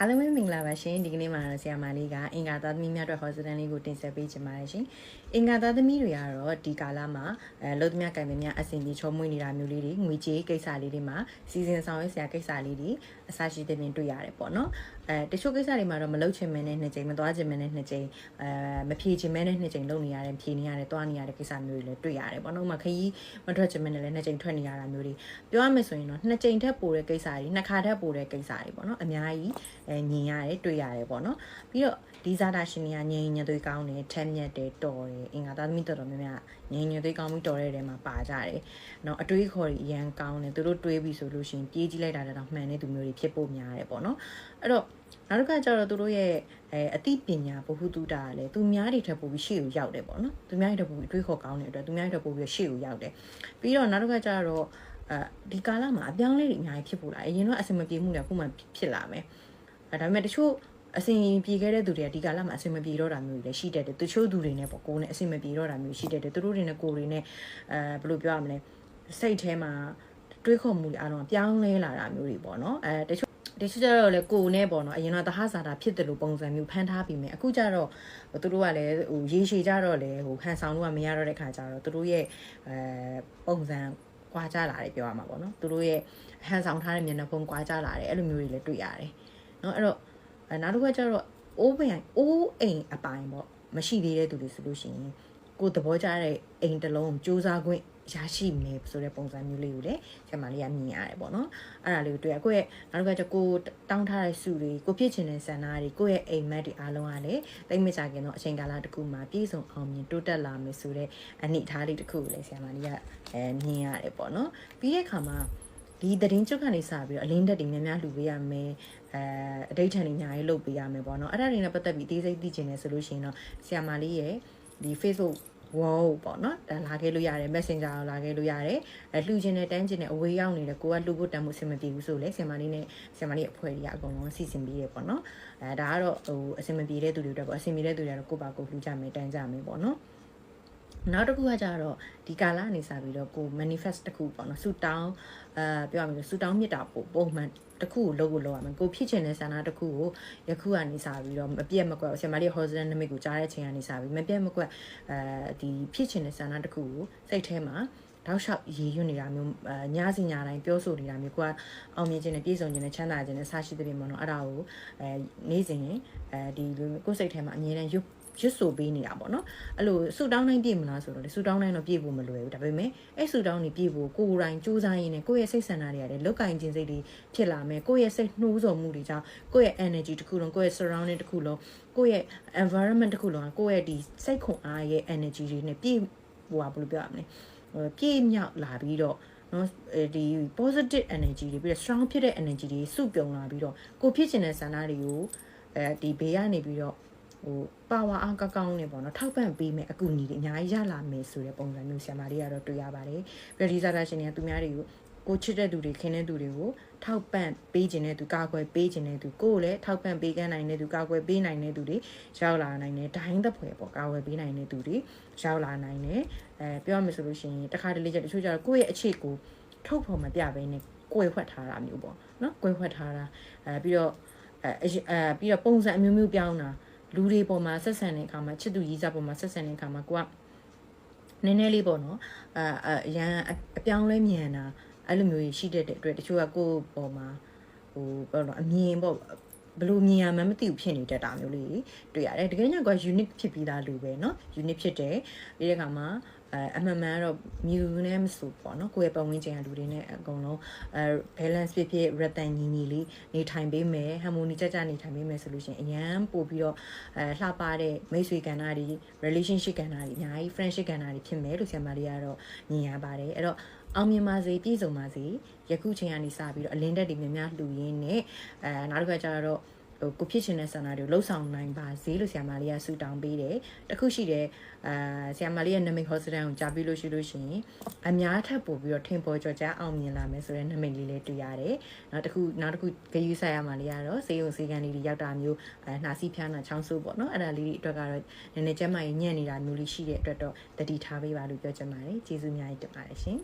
အားလုံးပဲမင်္ဂလာပါရှင်ဒီကနေ့မှာတော့ဆရာမလေးကအင်္ဂါသားသမီးများအတွက်ဟောစတန်လေးကိုတင်ဆက်ပေးချင်ပါတယ်ရှင်အင်္ဂါသားသမီးတွေကတော့ဒီကာလမှာအဲလုံသမ ्या ကံသမ ्या အဆင်ပြေချောမွေ့နေတာမျိုးလေးတွေငွေကြေးကိစ္စလေးတွေမှာစီစဉ်ဆောင်ရွက်ဆရာကိစ္စလေးတွေအစရှိတဲ့ပြင်တွေ့ရတယ်ပေါ့နော်အဲတချို့ကိစ္စတွေမှာတော့မလုပ်ချင်မနဲ့နှစ်ကြိမ်မသွားချင်မနဲ့နှစ်ကြိမ်အဲမဖြေချင်မနဲ့နှစ်ကြိမ်လုပ်နေရတယ်ဖြေနေရတယ်သွားနေရတဲ့ကိစ္စမျိုးတွေလည်းတွေ့ရတယ်ပေါ့နော်ဥပမာခရီးမထွက်ချင်မနဲ့လည်းနှစ်ကြိမ်ထွက်နေရတာမျိုးတွေပြောရမယ်ဆိုရင်တော့နှစ်ကြိမ်ထက်ပိုတဲ့ကိစ္စတွေနှစ်ခါထက်ပိုတဲ့ကိစ္စတွေပေါ့နော်အများကြီးအဲညင်ရတယ်တွေ့ရတယ်ပေါ့နော်ပြီးတော့ဒီဇာတာရှင်တွေကညင်ညင်သွေးကောင်းတယ်ထက်မြက်တယ်တော်တယ်အင်္ဂါသားသမီးတော်တော်များများညင်ညင်သွေးကောင်းပြီးတော်တဲ့တဲမှာပါကြတယ်နော်အတွေးခေါ်တွေအရန်ကောင်းတယ်သူတို့တွေးပြီးဆိုလို့ရှိရင်ပြေးကြည့်လိုက်တာတော့မှန်တဲ့သူမျိုးတွေဖြစ်ဖို့များတယ်ပေါ့နော်အဲ့တော့နောက်တစ်ခါကျတော့သူတို့ရဲ့အဲအသိပညာဘ ഹു တုတာကလည်းသူများတွေထပ်ပို့ပြီးရှေ့ကိုရောက်တယ်ပေါ့နော်သူများတွေထပ်ပို့ပြီးတွေးခေါ်ကောင်းတဲ့အတွက်သူများတွေထပ်ပို့ပြီးရှေ့ကိုရောက်တယ်ပြီးတော့နောက်တစ်ခါကျတော့အဲဒီကာလမှာအပြောင်းလဲတွေအများကြီးဖြစ်ပေါ်လာအရင်ကအဆင်မပြေမှုတွေအခုမှဖြစ်လာမယ် အဲဒါပေမဲ့တချို့အဆင်ပြေခဲ့တဲ့သူတွေကဒီကာလမှာအဆင်မပြေတော့တာမျိုးတွေလည်းရှိတတ်တယ်တချို့သူတွေနဲ့ပေါ့ကိုယ်နဲ့အဆင်မပြေတော့တာမျိုးရှိတတ်တယ်သူတို့တွေနဲ့ကိုယ်တွေနဲ့အဲဘယ်လိုပြောရမလဲစိတ်ထဲမှာတွေးခေါ်မှုတွေအားလုံးပြောင်းလဲလာတာမျိုးတွေပေါ့နော်အဲတချို့တချို့ကျတော့လေကိုနဲ့ပေါ့နော်အရင်ကသဟဇာတာဖြစ်တယ်လို့ပုံစံမျိုးဖန်ထားပြီးမယ်အခုကျတော့သူတို့ကလည်းဟိုရေရှည်ကြတော့လေဟိုခံဆောင်လို့ကမရတော့တဲ့ခါကျတော့သူတို့ရဲ့အဲပုံစံကွာကြလာတယ်ပြောရမှာပေါ့နော်သူတို့ရဲ့ဟန်ဆောင်ထားတဲ့မျက်နှာဖုံးကွာကြလာတယ်အဲ့လိုမျိုးတွေလည်းတွေ့ရတယ် နော်အဲ့တော့နောက်တစ်ခါကျတော့အိုးပိုင်အိုးအိမ်အပိုင်ပေါ့မရှိသေးတဲ့သူတွေဆိုလို့ရှိရင်ကိုယ်သဘောကျတဲ့အိမ်တစ်လုံးစူးစမ်းခွင့်ရရှိမယ်ဆိုတဲ့ပုံစံမျိုးလေးကိုလည်းကျွန်မလေးကမြင်ရတယ်ပေါ့နော်အဲ့ဒါလေးကိုတွေ့ရကိုယ့်ရဲ့နောက်တစ်ခါကျကိုတောင်းထားတဲ့စုတွေကိုဖြစ်ချင်တဲ့ဆန္ဒတွေကိုယ့်ရဲ့အိမ်မက်တွေအားလုံးကလည်းတိတ်မကြခင်တော့အချိန်ကာလတစ်ခုမှာပြည့်စုံအောင်မြင်တိုးတက်လာမယ်ဆိုတဲ့အနေအထားလေးတစ်ခုကိုလည်းဆရာမလေးကအဲမြင်ရတယ်ပေါ့နော်ပြီးတဲ့အခါမှာ ဒီသတင်းချုပ်ကနေစပြီးတော့အလင်းတက်တွေများများလှူပေးရမယ်အဲအဒိဋ္ဌန်တွေအများကြီးလုပ်ပေးရမယ်ပေါ့နော်အဲ့ဒါတွေနဲ့ပတ်သက်ပြီးအသေးစိတ်သိချင်တယ်ဆိုလို့ရှိရင်တော့ဆရာမလေးရဲ့ဒီ Facebook wow ပေါ့နော်ဒါလာခဲ့လို့ရတယ် messenger ကိုလာခဲ့လို့ရတယ်အဲလှူခြင်းနဲ့တန်းခြင်းနဲ့အဝေးရောက်နေတယ်ကိုကလှူဖို့တန်ဖို့အဆင်မပြေဘူးဆိုလေဆင်မလေးနဲ့ဆင်မလေးအဖွဲ့ကြီးကအကုန်လုံးစီစဉ်ပြီးရပေါ့နော်အဲဒါကတော့ဟိုအဆင်မပြေတဲ့သူတွေအတွက်ပေါ့အဆင်ပြေတဲ့သူတွေကတော့ကိုပါကိုလှူကြမယ်တန်းကြမယ်ပေါ့နော် နောက်တစ်ခုကကြတော့ဒီကာလအနေစားပြီးတော့ကို manifest တစ်ခုပေါ့နော်ဆူတောင်းအာပြောရမယ်ဆိုဆူတောင်းမြစ်တာပို့ပုံမှန်တစ်ခုကိုလုပ်ကိုလုပ်ရမယ်ကိုဖြစ်ချင်တဲ့ဆန္ဒတစ်ခုကိုယခုကနေစပြီးတော့မပြတ်မကွက်ဆင်မလေး horizontal limit ကိုကြားတဲ့ချိန်ကနေစပြီးမပြတ်မကွက်အဲဒီဖြစ်ချင်တဲ့ဆန္ဒတစ်ခုကိုစိတ်ထဲမှာတောက်လျှောက်ရည်ရွံ့နေတာမျိုးညစီညတိုင်းပြောဆိုနေတာမျိုးကိုကအောင်မြင်ခြင်းနဲ့ပြည့်စုံခြင်းနဲ့ချမ်းသာခြင်းနဲ့ဆရှိတဲ့ပြင်ပေါ့နော်အဲ့ဒါကိုအဲနေ့စဉ်အဲဒီကိုယ်စိတ်ထဲမှာအမြဲတမ်းရွတ် ရွတ်ဆိုပေးနေတာပေါ့နော်အဲ့လိုဆူတောင်းတိုင်းပြည့်မလားဆိုတော့လေဆူတောင်းတိုင်းတော့ပြည့်ဖို့မလွယ်ဘူးဒါပေမဲ့အဲ့ဆူတောင်းနေပြည့်ဖို့ကိုယ်တိုင်စူးစမ်းရင်းနဲ့ကိုယ့်ရဲ့စိတ်ဆန္ဒတွေရတယ်လောက်ကင်ခြင်းစိတ်တွေဖြစ်လာမယ်ကိုယ့်ရဲ့စိတ်နှိုးဆော်မှုတွေကြောင့်ကိုယ့်ရဲ့ energy တစ်ခုလုံးကိုယ့်ရဲ့ surrounding တစ်ခုလုံးကိုယ့်ရဲ့ environment တစ်ခုလုံးကိုယ့်ရဲ့ဒီစိတ်ခွန်အားရဲ့ energy တွေနဲ့ပြည့်ဟိုဟာဘယ်လိုပြောရမလဲပြည့်မြောက်လာပြီးတော့နော်ဒီ positive energy တွေပြီးတော့ strong ဖြစ်တဲ့ energy တွေစုပြုံလာပြီးတော့ကိုဖြစ်ချင်တဲ့ဆန္ဒတွေကိုအဲဒီဘေးကနေပြီးတော့ ဟိုပါဝါအားကောင်းကောင်းနဲ့ပေါ့နော်ထောက်ပံ့ပေးမယ်အကူအညီတွေအများကြီးရလာမယ်ဆိုတဲ့ပုံစံမျိုးဆရာမလေးကတော့တွေ့ရပါတယ်ပြီးတော့ဒီဇာတာရှင်တွေကသူများတွေကိုကိုချစ်တဲ့သူတွေခင်တဲ့သူတွေကိုထောက်ပံ့ပေးခြင်းတဲ့သူကာကွယ်ပေးခြင်းတဲ့သူကိုယ်လည်းထောက်ပံ့ပေးကမ်းနိုင်တဲ့သူကာကွယ်ပေးနိုင်တဲ့သူတွေရောက်လာနိုင်တယ်ဒိုင်းသက်ဖွယ်ပေါ့ကာကွယ်ပေးနိုင်တဲ့သူတွေရောက်လာနိုင်တယ်အဲပြောရမယ်ဆိုလို့ရှိရင်တခါတလေကျတချို့ကျတော့ကိုယ့်ရဲ့အခြေကိုထုတ်ဖော်မပြဘဲနဲ့ကိုယ်ဖွက်ထားတာမျိုးပေါ့နော်ကိုယ်ဖွက်ထားတာအဲပြီးတော့အဲအဲပြီးတော့ပုံစံအမျိုးမျိုးပြောင်းတာ လူတွေပေါ်မှာဆက်ဆံတဲ့အခါမှာချစ်သူရည်စားပေါ်မှာဆက်ဆံတဲ့အခါမှာကိုကနည်းနည်းလေးပေါ့နော်အာအရန်အပြောင်းလဲမြန်တာအဲ့လိုမျိုးရှိတတ်တဲ့အတွက်တချို့ကကိုယ့်ပေါ်မှာဟိုဘယ်လိုအမြင်ပေါ့ ဘလို့မြင်ရမှမသိဘူးဖြစ်နေတတ်တာမျိုးလေးတွေ့ရတယ်တကယ်ညက unique ဖြစ်ပြီးသားလူပဲเนาะ unique ဖြစ်တယ်ပြီးတဲ့အခါမှာအဲအမှန်မှန်တော့မြူနဲ့မဆိုပေါ့နော်ကိုယ့်ရဲ့ပတ်ဝန်းကျင်ကလူတွေနဲ့အကုန်လုံးအဲ balance ဖြစ်ဖြစ် ratan ညီညီလေးနေထိုင်ပေးမယ် harmony ကြကြနေထိုင်ပေးမယ်ဆိုလို့ရှိရင်အရန်ပို့ပြီးတော့အဲလှပတဲ့မိတ်ဆွေကဏ္ဍတွေ relationship ကဏ္ဍတွေအများကြီး friendship ကဏ္ဍတွေဖြစ်မယ်လို့ဆရာမလေးကတော့မြင်ရပါတယ်အဲ့တော့ အောင်မြင်ပါစေပြည့်စုံပါစေယခုချိန်ကနေစပြီးတော့အလင်းတက်တွေများများလှူရင်းနဲ့အဲနောက်တစ်ခါကျတော့ဟိုကိုဖြစ်ချင်တဲ့ဆန္ဒတွေကိုလှုပ်ဆောင်နိုင်ပါစေလို့ဆရာမလေးကဆုတောင်းပေးတယ်တခုရှိတယ်အာဆရာမလေးရဲ့နမိတ်ဟောစတန်ကိုကြားပြီးလို့ရှိလို့ရှိရင်အများထပ်ပို့ပြီးတော့ထင်ပေါ်ကျော်ကြားအောင်မြင်လာမယ်ဆိုတဲ့နမိတ်လေးလေးတွေ့ရတယ်နောက်တစ်ခုနောက်တစ်ခုဂယူဆိုင်ရမှာလေးကတော့စေယုံစေကန်လေးတွေရောက်တာမျိုးအဲနှာစီးဖျားနာချောင်းဆိုးပေါ့နော်အဲ့ဒါလေးတွေအတွက်ကတော့နည်းနည်းကျမကြီးညံ့နေတာမျိုးလေးရှိတဲ့အတွက်တော့တတိထားပေးပါလို့ပြောချင်ပါတယ်ကျေးဇူးအများကြီးတင်ပါတယ်ရှင်